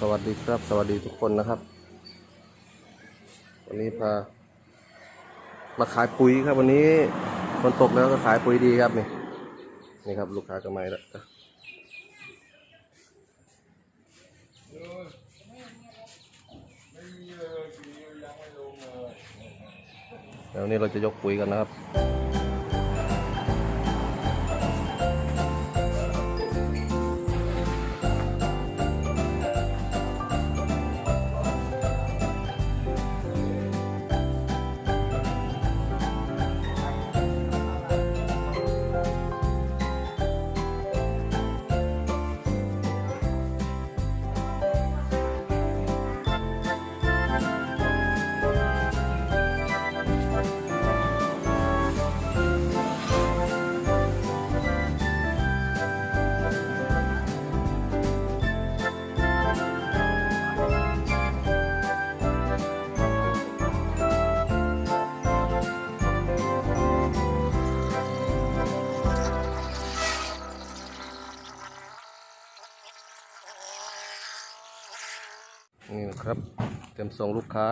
สวัสดีครับ สวัสดีทุกคนนะครับ วันนี้พา มาขายปุ๋ยครับ วันนี้ฝนตกแล้วก็ขายปุ๋ยดีครับนี่นี่ครับ ลูกค้าก็มาแล้วแล้วนนี้เราจะยกปุ๋ยกันนะครับ นี่นะครับ เตรียมส่งลูกค้า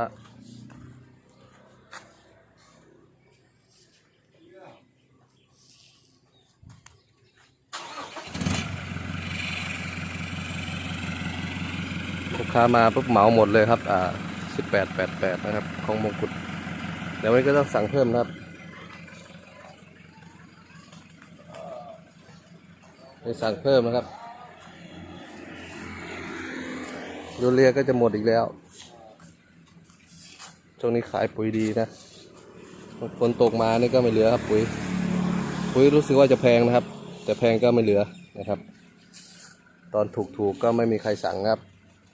ลูกค้ามาปุ๊บเหมาหมดเลยครับ อ่าสิบแปดแปดแปดนะครับ ของมงกุฎเดี๋ยววันนี้ก็ต้องสั่งเพิ่มนะครับนี่สั่งเพิ่มนะครับ ยูเรียก็จะหมดอีกแล้ว ช่วงนี้ขายปุ๋ยดีนะฝนตกมานี่ก็ไม่เหลือครับปุ๋ย ปุ๋ยรู้สึกว่าจะแพงนะครับ แต่แพงก็ไม่เหลือนะครับ ตอนถูกๆก็ไม่มีใครสั่งครับ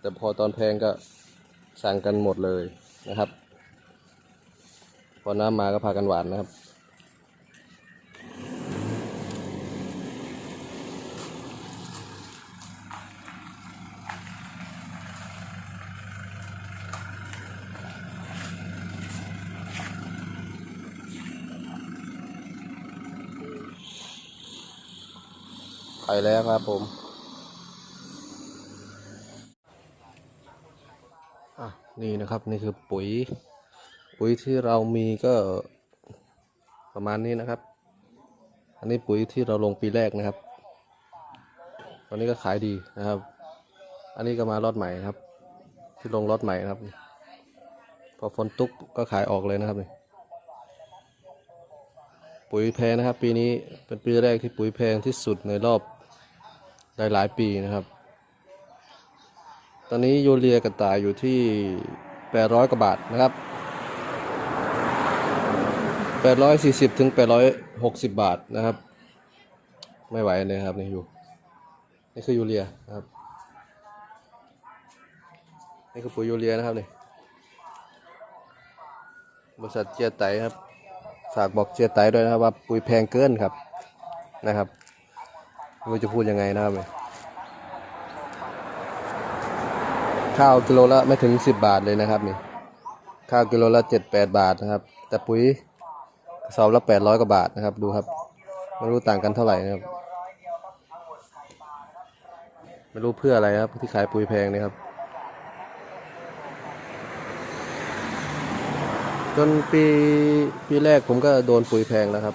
แต่พอตอนแพงก็สั่งกันหมดเลยนะครับ พอน้ำมาก็พากันหวานนะครับ ไปแล้วครับผมอะนี่นะครับนี่คือปุ๋ย ปุ๋ยที่เรามีก็ประมาณนี้นะครับ อันนี้ปุ๋ยที่เราลงปีแรกนะครับ ตอนนี้ก็ขายดีนะครับ อันนี้ก็มารอดใหม่ครับ ที่ลงรอดใหม่นะครับ พอฝนตุกก็ขายออกเลยนะครับนี่ปุ๋ยแพงนะครับ ปีนี้เป็นปีแรกที่ปุ๋ยแพงที่สุดในรอบ หลายปีนะครับ ตอนนี้ยูเรียกระต่ายอยู่ที่ 800 กว่าบาทนะครับ 840ถึง860 บาทนะครับ ไม่ไหวเลยครับนี่อยู่ นี่คือยูเรียนะครับ นี่คือปุ๋ยยูเรียนะครับนี่บริษัทเจียไตครับฝากบอกเจียไตด้วยนะครับว่าปุ๋ยแพงเกินครับนะครับ ไม่รู้จะพูดยังไงนะครับเนี่ยข้าวกิโลละไม่ถึงสิบบาทเลยนะครับนี่ข้าวกิโลละเจ็ดแปดบาทนะครับ แต่ปุ๋ยกระสอบละแปดร้อยกว่าบาทนะครับ ดูครับไม่รู้ต่างกันเท่าไหร่นะครับไม่รู้เพื่ออะไรครับ ที่ขายปุ๋ยแพงนะครับ จนปีปีแรกผมก็โดนปุ๋ยแพงแล้วครับ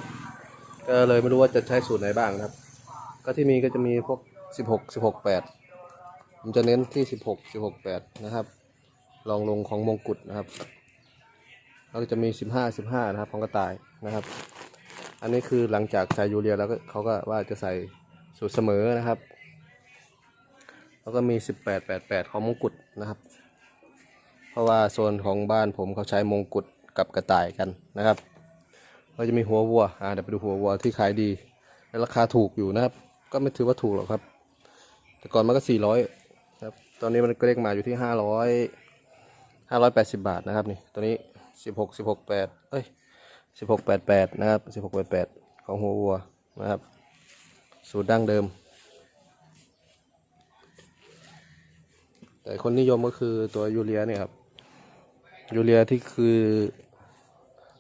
ก็เลยไม่รู้ว่าจะใช้สูตรไหนบ้างครับ็ที่มีก็จะมีพวก 16 16 8ผมจะเน้นที่ 16 16 8 นะครับ ลองลงของมงกุฎนะครับ แล้วก็จะมี 15 15 นะครับ ของกระต่ายนะครับ อันนี้คือหลังจากใส่ยูเรียแล้วก็เขาก็ว่าจะใส่สูตรเสมอนะครับ แล้วก็มี 18 8 8 ของมงกุฎนะครับ เพราะว่าโซนของบ้านผมเขาใช้มงกุฎกับกระต่ายกันนะครับก็จะมีหัววัว อ่าเดี๋ยวไปดูหัววัวที่ขายดีและราคาถูกอยู่นะครับ ก็ไม่ถือว่าถูกหรอกครับ แต่ก่อนมันก็สี่ร้อยครับ ตอนนี้มันก็เลขมาอยู่ที่ห้าร้อยห้าร้อยแปดสิบบาทนะครับนี่ตัวนี้สิบหกสิบหกแปดเอ้ยสิบหกแปดแปดนะครับสิบหกแปดแปดของหัววัวนะครับ สูตรดั้งเดิม แต่คนนิยมก็คือตัวยูเรียเนี่ยครับยูเรียที่คือ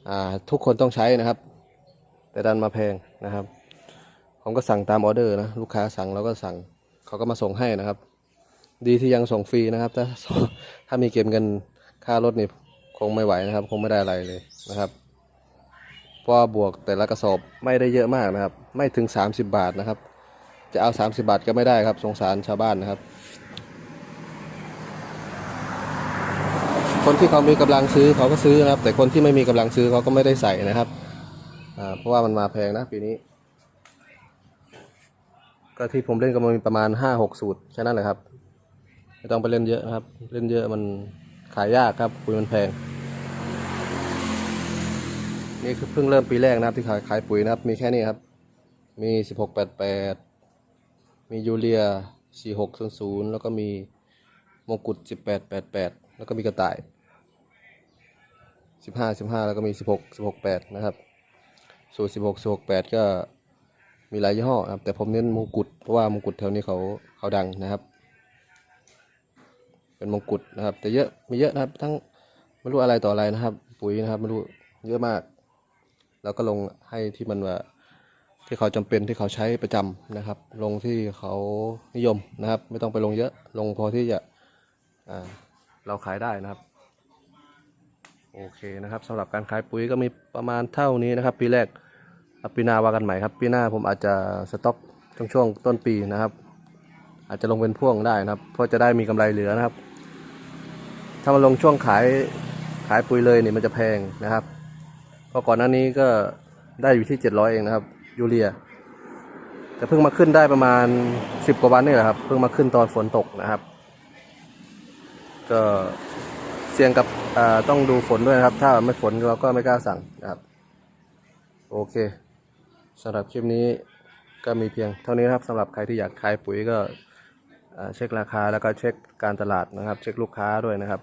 อ่าทุกคนต้องใช้นะครับ แต่ดันมาแพงนะครับ ผมก็สั่งตามออเดอร์นะลูกค้าสั่งเราก็สั่งเขาก็มาส่งให้นะครับ ดีที่ยังส่งฟรีนะครับ ถ้าถ้ามีเก็บเงินค่ารถนี่คงไม่ไหวนะครับ คงไม่ได้อะไรเลยนะครับเพราะบวกแต่ละกระสอบไม่ได้เยอะมากนะครับ ไม่ถึง 30 บาทนะครับ จะเอา 30 บาทก็ไม่ได้ครับ สงสารชาวบ้านนะครับ คนที่เขามีกำลังซื้อเขาก็ซื้อนะครับ แต่คนที่ไม่มีกำลังซื้อเขาก็ไม่ได้ใส่นะครับเพราะว่ามันมาแพงนะปีนี้ ก็ที่ผมเล่นก็มีประมาณห้าหกสูตรแค่นั้นแหละครับไม่ต้องไปเล่นเยอะนะครับ เล่นเยอะมันขายยากครับปุ๋ยมันแพง นี่คือเพิ่งเริ่มปีแรกนะครับที่ขายขายปุ๋ยนะครับ มีแค่นี้ครับ มีสิบหกแปดแปดมียูเรียสี่หกศูนย์ศูนย์แล้วก็มีมงกุฎสิบแปดแปดแปดแล้วก็มีกระต่ายสิบห้าสิบห้าแล้วก็มีสิบหกสิบหกแปดนะครับ สูตรสิบหกสิบหกแปดก็ มีหลายยี่ห้อครับ แต่ผมเน้นมงกุฎเพราะว่ามงกุฎแถวนี้เขาเขาดังนะครับ เป็นมงกุฎนะครับ แต่เยอะมีเยอะนะครับ ทั้งไม่รู้อะไรต่ออะไรนะครับ ปุ๋ยนะครับไม่รู้เยอะมากแล้วก็ลงให้ที่มันว่าที่เขาจำเป็นที่เขาใช้ประจำนะครับ ลงที่เขานิยมนะครับ ไม่ต้องไปลงเยอะลงพอที่จะอ่าเราขายได้นะครับโอเคนะครับสำหรับการขายปุ๋ยก็มีประมาณเท่านี้นะครับ ปีแรก ปีหน้าว่ากันใหม่ครับปีหน้าผมอาจจะสต็อกช่วงช่วงต้นปีนะครับ อาจจะลงเป็นพ่วงได้นะครับ เพราะจะได้มีกำไรเหลือนะครับ ถ้ามาลงช่วงขายขายปุ๋ยเลยนี่มันจะแพงนะครับเพราะก่อนหน้านี้ก็ได้อยู่ที่เจ็ดร้อยเองนะครับ ยูเรียแต่เพิ่งมาขึ้นได้ประมาณสิบกว่าวันนี่แหละครับเพิ่งมาขึ้นตอนฝนตกนะครับ ก็เสี่ยงกับต้องดูฝนด้วยนะครับ ถ้าไม่ฝนเราก็ไม่กล้าสั่งนะครับ โอเค สำหรับคลิปนี้ก็มีเพียงเท่านี้นะครับสำหรับใครที่อยากขายปุ๋ยก็เช็คราคาแล้วก็เช็คการตลาดนะครับ เช็คลูกค้าด้วยนะครับ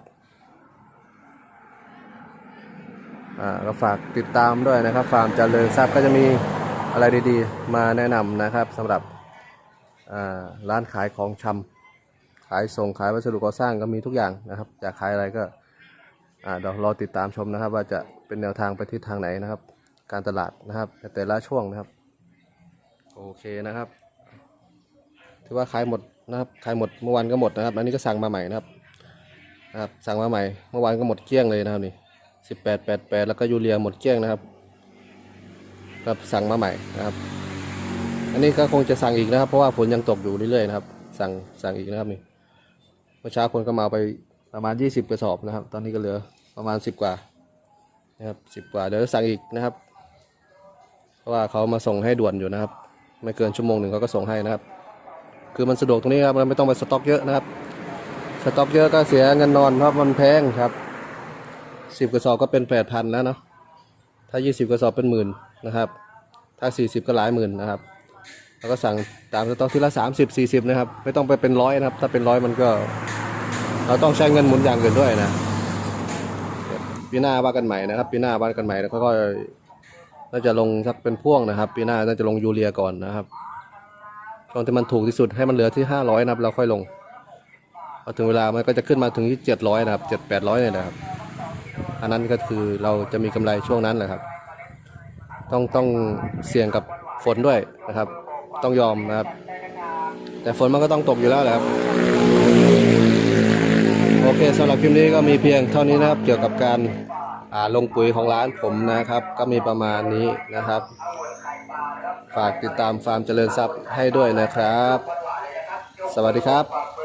อ่าก็ฝากติดตามด้วยนะครับฟาร์มจเจริญทรัพย์ก็จะมีอะไรดีๆ มาแนะนำนะครับสำหรับอ่าร้านขายของชำขายส่งขายวัสดุก่อสร้างก็มีทุกอย่างนะครับอยากขายอะไรก็อ่าเดี๋ยวรอติดตามชมนะครับ ว่าจะเป็นแนวทางไปทิศทางไหนนะครับ การตลาดนะครับแต่ละช่วงนะครับ โอเคนะครับถือว่าขายหมดนะครับขายหมดเมื่อวานก็หมดนะครับอันนี้ก็สั่งมาใหม่นะครับนะครับ สั่งมาใหม่ เมื่อวานก็หมดเกลี้ยงเลยนะครับนี่สิบแปดแปดแปดแล้วก็ยูเรียหมดเกลี้ยงนะครับครับสั่งมาใหม่นะครับ อันนี้ก็คงจะสั่งอีกนะครับ เพราะว่าฝนยังตกอยู่เรื่อยๆนะครับ สั่งสั่งอีกนะครับนี่เมื่อเช้าคนก็มาไปประมาณยี่สิบกระสอบนะครับ ตอนนี้ก็เหลือประมาณสิบกว่านะครับสิบกว่าเดี๋ยวจะสั่งอีกนะครับ ว่าเขามาส่งให้ด่วนอยู่นะครับ ไม่เกินชั่วโมงหนึ่งเขาก็ส่งให้นะครับ คือมันสะดวกตรงนี้ครับมันไม่ต้องไปสต็อกเยอะนะครับ สต็อกเยอะก็เสียเงินนอนเพราะมันแพงครับสิบกระสอบก็เป็นแปดพันแล้วเนาะถ้ายี่สิบกระสอบเป็นหมื่นนะครับ ถ้าสี่สิบก็หลายหมื่นนะครับแล้วก็สั่งตามสต็อกทีละสามสิบสี่สิบนะครับ ไม่ต้องไปเป็นร้อยนะครับ ถ้าเป็นร้อยมันก็ เราต้องใช้เงินหมุนอย่างอื่นด้วยนะปีหน้าว่ากันใหม่นะครับปีหน้าว่ากันใหม่แล้วก็ น่าจะลงสักเป็นพ่วงนะครับ ปีหน้าน่าจะลงยูเรียก่อนนะครับช่วงที่มันถูกที่สุดให้มันเหลือที่ห้าร้อยนะครับเราค่อยลงพอถึงเวลามันก็จะขึ้นมาถึงที่เจ็ดร้อยนะครับเจ็ดแปดร้อยเนี่ยนะครับ อันนั้นก็คือเราจะมีกำไรช่วงนั้นแหละครับ ต้องต้องเสี่ยงกับฝนด้วยนะครับ ต้องยอมนะครับ แต่ฝนมันก็ต้องตกอยู่แล้วแหละครับโอเคสำหรับคลิปนี้ก็มีเพียงเท่านี้นะครับ เกี่ยวกับการ ลงปุ๋ยของร้านผมนะครับ ก็มีประมาณนี้นะครับ ฝากติดตามฟาร์มเจริญทรัพย์ให้ด้วยนะครับ สวัสดีครับ